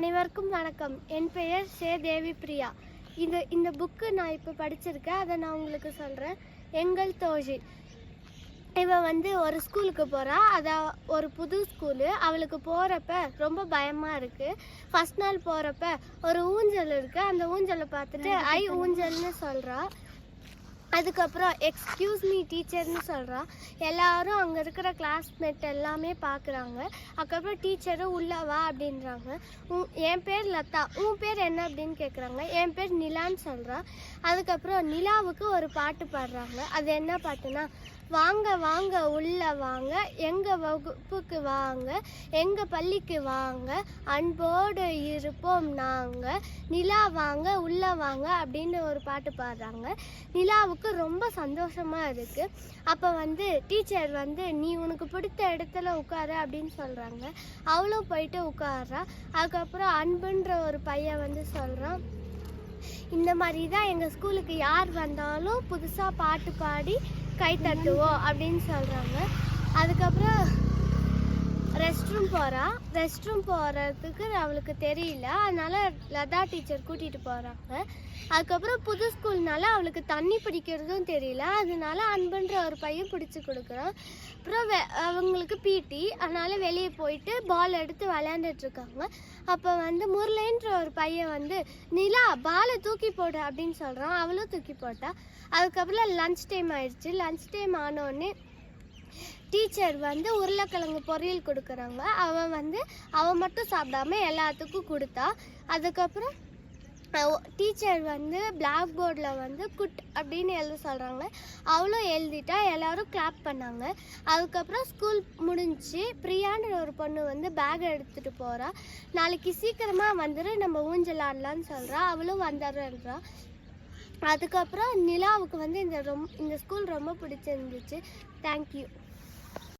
அனைவருக்கும் வணக்கம். என் பெயர் சே தேவி பிரியா. இந்த இந்த புக்கு நான் இப்போ படிச்சிருக்கேன். அதை நான் உங்களுக்கு சொல்கிறேன் எங்கள் தோழி இவ வந்து ஒரு ஸ்கூலுக்கு போகிறா அதை ஒரு புது ஸ்கூலு. அவளுக்கு போகிறப்ப ரொம்ப பயமாக இருக்குது ஃபஸ்ட் நாள் போகிறப்ப ஒரு ஊஞ்சல் இருக்குது அந்த ஊஞ்சலை பார்த்துட்டு ஐ ஊஞ்சல்னு சொல்கிறா அதுக்கப்புறம் எக்ஸ்கியூஸ் மீ டீச்சர்னு சொல்கிறா எல்லாரும் அங்கே இருக்கிற கிளாஸ்மேட் எல்லாமே பார்க்குறாங்க அதுக்கப்புறம் டீச்சரும் உள்ள வா அப்படின்றாங்க. உன் என் பேர் லதா. உன் பேர் என்ன? அப்படின்னு கேட்குறாங்க என் பேர் நிலான்னு சொல்கிறா அதுக்கப்புறம் நிலாவுக்கு ஒரு பாட்டு பாடுறாங்க. அது என்ன பாட்டுனா வாங்க வாங்க உள்ள வாங்க. எங்கள் வகுப்புக்கு வாங்க எங்கள் பள்ளிக்கு வாங்க. அன்போடு இருப்போம் நாங்கள் நிலா வாங்க உள்ள வாங்க அப்படின்னு ஒரு பாட்டு பாடுறாங்க. நிலாவுக்கு ரொம்ப சந்தோஷமா இருக்கு. அப்போ வந்து டீச்சர் வந்து நீ உனக்கு பிடித்த இடத்துல உட்காரு அப்படின்னு சொல்றாங்க. அவளும் போயிட்டு உட்கார்றா. அதுக்கப்புறம் அன்புன்ற ஒரு பையன் வந்து சொல்றான் இந்த மாதிரி தான் எங்கள் ஸ்கூலுக்கு யார் வந்தாலும் புதுசாக பாட்டு பாடி கை தட்டுவோம் அப்படின்னு சொல்கிறாங்க அதுக்கப்புறம் ரெஸ்ட் ரூம் போகிறா ரெஸ்ட் ரூம் போகிறதுக்கு அவளுக்கு தெரியல. அதனால் லதா டீச்சர் கூட்டிகிட்டு போகிறாங்க அதுக்கப்புறம் புது ஸ்கூல்னால அவளுக்கு தண்ணி பிடிக்கிறதும் தெரியல. அதனால அன்புன்ற ஒரு பையன் பிடிச்சி கொடுக்குறான். அப்புறம் வெ அவங்களுக்கு பிடி அதனால் வெளியே போயிட்டு பால் எடுத்து விளையாண்டுட்ருக்காங்க அப்போ வந்து முரளின்ற ஒரு பையன் வந்து நிலா பாலை தூக்கி போடு அப்படின்னு சொல்கிறான் அவளும் தூக்கி போட்டா. அதுக்கப்புறம் லஞ்ச் டைம் ஆயிடுச்சு. லஞ்ச் டைம் ஆனோடனே டீச்சர் வந்து உருளைக்கிழங்கு பொரியல் கொடுக்குறாங்க அவன் வந்து அவன் மட்டும் சாப்பிடாம எல்லாத்துக்கும் கொடுத்தா. அதுக்கப்புறம் டீச்சர் வந்து பிளாக் போர்டில் வந்து குட் அப்படின்னு எழுத சொல்கிறாங்க அவளும் எழுதிட்டா எல்லோரும் கிளாப் பண்ணாங்க. அதுக்கப்புறம் ஸ்கூல் முடிஞ்சுச்சு பிரியான்ற ஒரு பொண்ணு வந்து பேக் எடுத்துகிட்டு போகிறா நாளைக்கு சீக்கிரமாக வந்துடு நம்ம ஊஞ்சல் ஆடலான்னு சொல்கிறா அவளும் வந்துடுறா. அதுக்கப்புறம் நிலாவுக்கு வந்து இந்த ரொம் இந்த ஸ்கூல் ரொம்ப பிடிச்சிருந்துச்சு. தேங்க்யூ